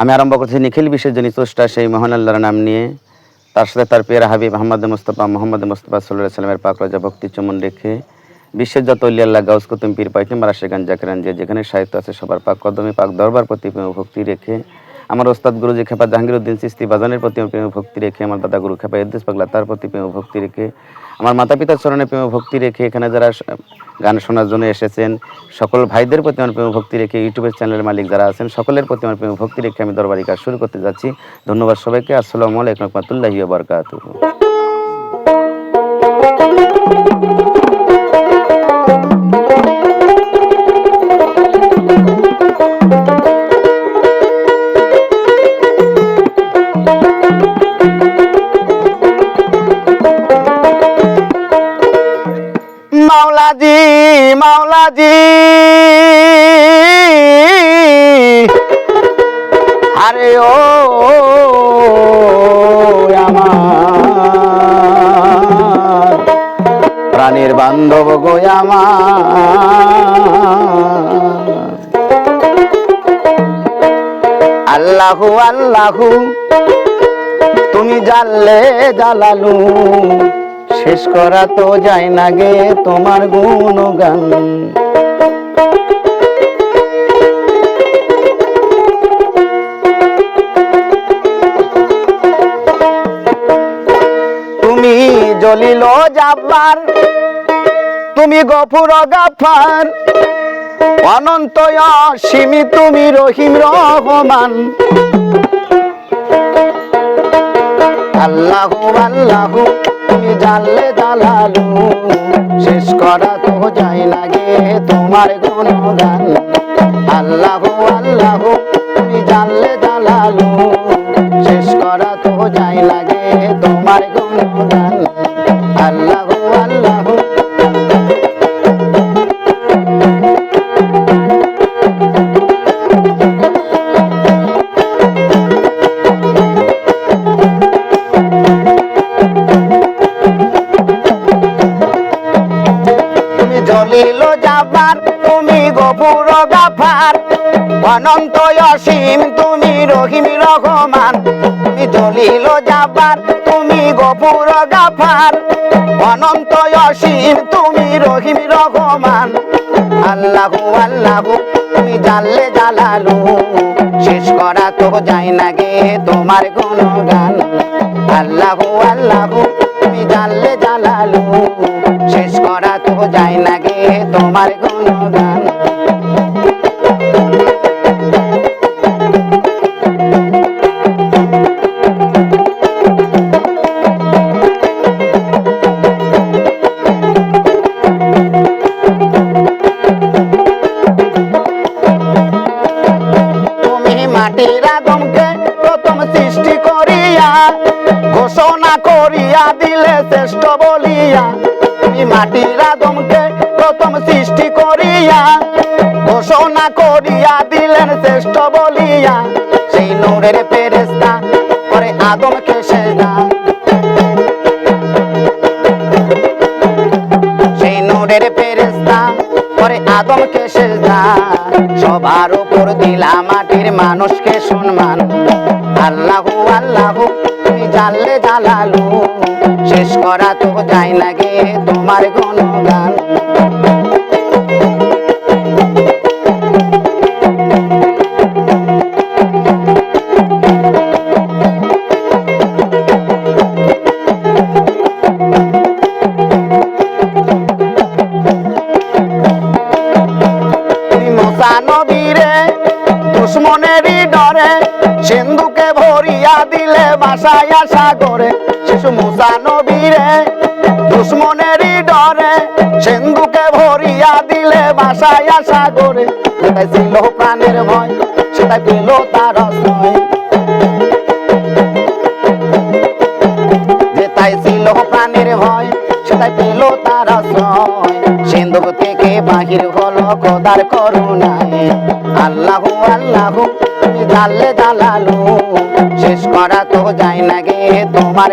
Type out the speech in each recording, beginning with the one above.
আমি আরম্ভ করছি নিখিল বিশ্বের জনী স্রষ্টা, সেই মহান আল্লাহর নাম নিয়ে। তার সাথে তার পেয়ারা হাবিব মোহাম্মদ মুস্তফা মোহাম্মদ মুস্তফা সাল্লাহ সাল্লামের পাক রাজা ভক্তি চুমন রেখে বিশ্বের যত আল্লাহ, গাউস কুতুম, পীর পাইকিম রাশেগান জাকিরান যে যেখানে সাহিত্য আছে, সবার পাক কদমে, পাক দরবার প্রতি ভক্তি রেখে আমার ওস্তাদ গুরুজি খেপা জাহাঙ্গীরউদ্দিন চিস্তি বাজানের প্রতি প্রেম ভক্তি রেখে, আমার দাদা গুরু খেপা ইদ্দিস পাগলা, তার প্রতি প্রেম ভক্তি রেখে, আমার মাতা পিতার চরণে প্রেম ভক্তি রেখে, এখানে যারা গান শোনার জন্য এসেছেন। সকল ভাইদের প্রতি আমার প্রেম ভক্তি রেখে ইউটিউবের চ্যানেলের মালিক যারা আছেন, সকলের প্রতি আমার প্রেম ভক্তি রেখে আমি দরবারি কাজ শুরু করতে যাচ্ছি। ধন্যবাদ সবাইকে। আসসালামু আলাইকুম রহমতুল্লাহি বারকাতুহু। মাওলাজি মাওলাজি। আরে ও আমার প্রাণীর বান্ধব গো আমার। আল্লাহু আল্লাহু তুমি জানলে জালালু। শেষ করা তো যায় না গে তোমার গুণগান। তুমি জ্বলিল যাবার তুমি গফুর গাফার, অনন্ত অসীমি তুমি রহিম রহমান। আল্লাহু আল্লাহু। তুমি জানলে জালালু শেষ করা তো যায় না গে তোমার কোনো আল্লাহু যাবার, তুমি গফুর গাফার। অনন্ত অসীম, তুমি রহিম রহমান। তুমি জলিল যাবার, তুমি গফুর গাফার। অনন্ত অসীম, তুমি রহিম রহমান। আল্লাহু আল্লাহু, তুমি জানলে জালালু। শেষ করা তো যায় না গে তোমার গুণগান। আল্লাহু আল্লাহু, তুমি জানলে জালালু। শেষ করা যায় না গে তোমার গুণগান। মাটির আদমকে প্রথম সৃষ্টি করিয়া, ঘোষণা করিয়া দিলে শ্রেষ্ঠ বলিয়া তুমি মাটির আদমকে প্রথম সৃষ্টি করিয়া, ঘোষণা করিয়া দিলেন শ্রেষ্ঠ বলিয়া। সেই নূরের ফেরেস্তা করে আদমকে সেজদা সেই নূরের ফেরেস্তা করে আদমকে সেজদা সবার উপর দিলা মাটির মানুষকে সম্মান। আল্লাহু আল্লাহু তুমি জানলে জালালু। শেষ করা তো যায় না গে তোমার গুণগান। নবীরে দুশ্মনেরই ডরে, সিন্ধুকে ভরিয়া দিলে বাসায় আশা করে শিশু মুসা নবীরে। দুশ্মনেরই ডরে, সিন্ধুকে ভরিয়া দিলে বাসায় আশা করে। সেটাই ছিল প্রাণের ভয়, সেটাই পেল তার আশ্রয়। যে তাই ছিল প্রাণের ভয়, সেটাই পেল তার বাহির হলো খোদার করুণায়। আল্লাহ আল্লাহ তুমি জানলে জালালু। শেষ করা তো যায় না গে তোমার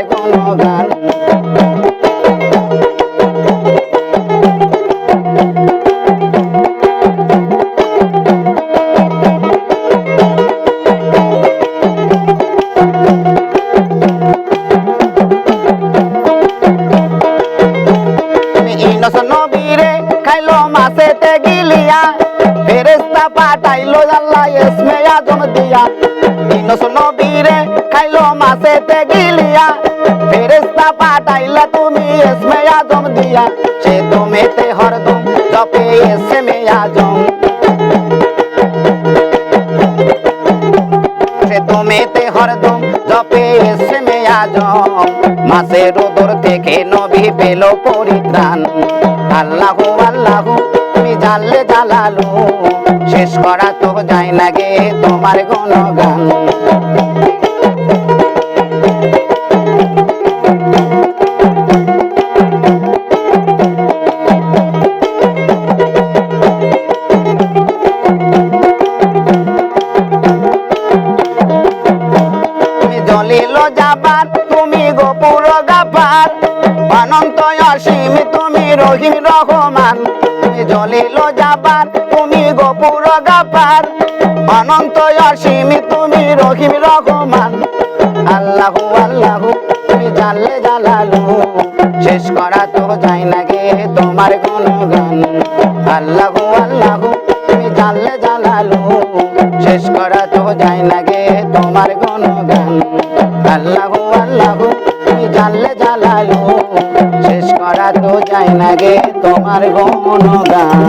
গুণগান দিয়া। ইনস নবীরে খাইলো মাসেতে গিলিয়া। ফেরেস্তা পাঠাইলা তুমি এসমে আজম দিয়া। সে তুমেতে হরদম, জপে এসমে আজম সে তুমেতে হরদম, জপে এসমে আজম মাসের উদর থেকে নবী পেল পরিত্রাণ। আল্লাহু আল্লাহু জানলে জালালু শেষ করা তো যায় না গে তোমার গুণগান। গাপার। অনন্ত অসীম, তুমি রহিম রহমান। তুমি জলিল যাবার, তুমি গোপুর গাপার অনন্ত অসীম তুমি রহিম রহমান। আল্লাহু আল্লাহু, তুমি জানলে জালালু। শেষ করা তো যায় না গে তোমার গুণগান। আল্লাহু আল্লাহু, তুমি জানলে জালালু। শেষ করা তো যায় না গে তোমার গুণগান। আল্লাহু আল্লাহু, তুমি জানলে করা তো যায় না গে তোমার গুণগান